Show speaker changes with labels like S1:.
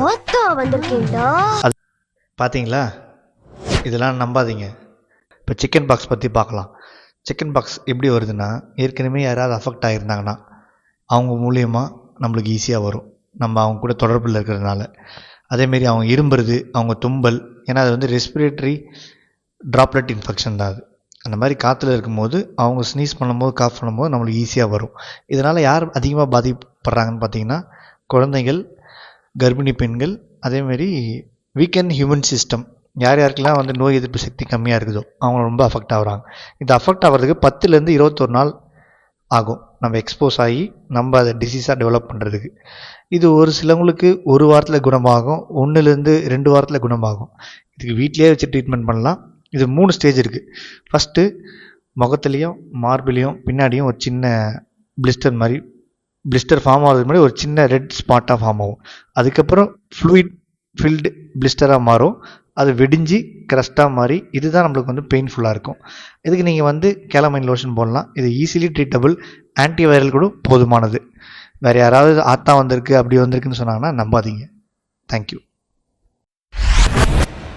S1: ஆத்தா வந்திருக்கேன்டா
S2: பார்த்தீங்களா இதெல்லாம் நம்பாதீங்க. இப்போ சிக்கன் பாக்ஸ் பற்றி பார்க்கலாம் சிக்கன் பாக்ஸ் எப்படி வருதுன்னா ஏற்கனவே யாராவது அஃபெக்ட் ஆகியிருந்தாங்கன்னா அவங்க மூலியமாக நம்மளுக்கு ஈஸியாக வரும். நம்ம அவங்க கூட தொடர்பில் இருக்கிறதுனால. அதேமாரி அவங்க இரும்புறது அவங்க தும்பல் ஏன்னா அது வந்து ரெஸ்பிரேட்டரி ட்ராப்லெட் இன்ஃபெக்ஷன் தான் அது. அந்த மாதிரி காற்றுல இருக்கும்போது அவங்க ஸ்னீஸ் பண்ணும்போது காஃப் பண்ணும்போது நம்மளுக்கு ஈஸியாக வரும். இதனால் யார் அதிகமாக பாதிக்கப்படுறாங்கன்னு பார்த்தீங்கன்னா குழந்தைகள் கர்ப்பிணி பெண்கள் அதேமாரி வீக்கெண்ட் ஹியூமன் சிஸ்டம் யார் யாருக்கெல்லாம் வந்து நோய் எதிர்ப்பு சக்தி கம்மியாக இருக்குதோ அவங்க ரொம்ப அஃபெக்ட் ஆகுறாங்க. இது அஃபெக்ட் ஆகிறதுக்கு பத்துலேருந்து இருபத்தொரு நாள் ஆகும். நம்ம எக்ஸ்போஸ் ஆகி நம்ம அதை டிசீஸாக டெவலப் பண்ணுறதுக்கு இது ஒரு சிலவங்களுக்கு ஒரு வாரத்தில் குணமாகும் ஒன்றுலேருந்து ரெண்டு வாரத்தில் குணமாகும். இதுக்கு வீட்டிலே வச்சு ட்ரீட்மெண்ட் பண்ணலாம். இது மூணு ஸ்டேஜ் இருக்குது ஃபஸ்ட்டு முகத்துலேயும் மார்பிலையும் பின்னாடியும் ஒரு சின்ன பிளிஸ்டர் மாதிரி பிளிஸ்டர் ஃபார்ம் ஆகிறது முன்னாடி ஒரு சின்ன ரெட் ஸ்பாட்டாக ஃபார்ம் ஆகும். அதுக்கப்புறம் ஃப்ளூயிட் ஃபில்டு பிளிஸ்டராக மாறும். அது வெடிஞ்சு க்ரஸ்ட்டாக மாறி இதுதான் நம்மளுக்கு வந்து பெயின்ஃபுல்லாக இருக்கும். இதுக்கு நீங்கள் வந்து கேலமைன் லோஷன் போடலாம். இது ஈஸிலி ட்ரீட்டபிள் ஆன்டிவைரல் கூட போதுமானது. வேறு யாராவது ஆத்தா வந்திருக்கு அப்படி வந்திருக்குன்னு சொன்னாங்கன்னா நம்பாதீங்க. தேங்க்யூ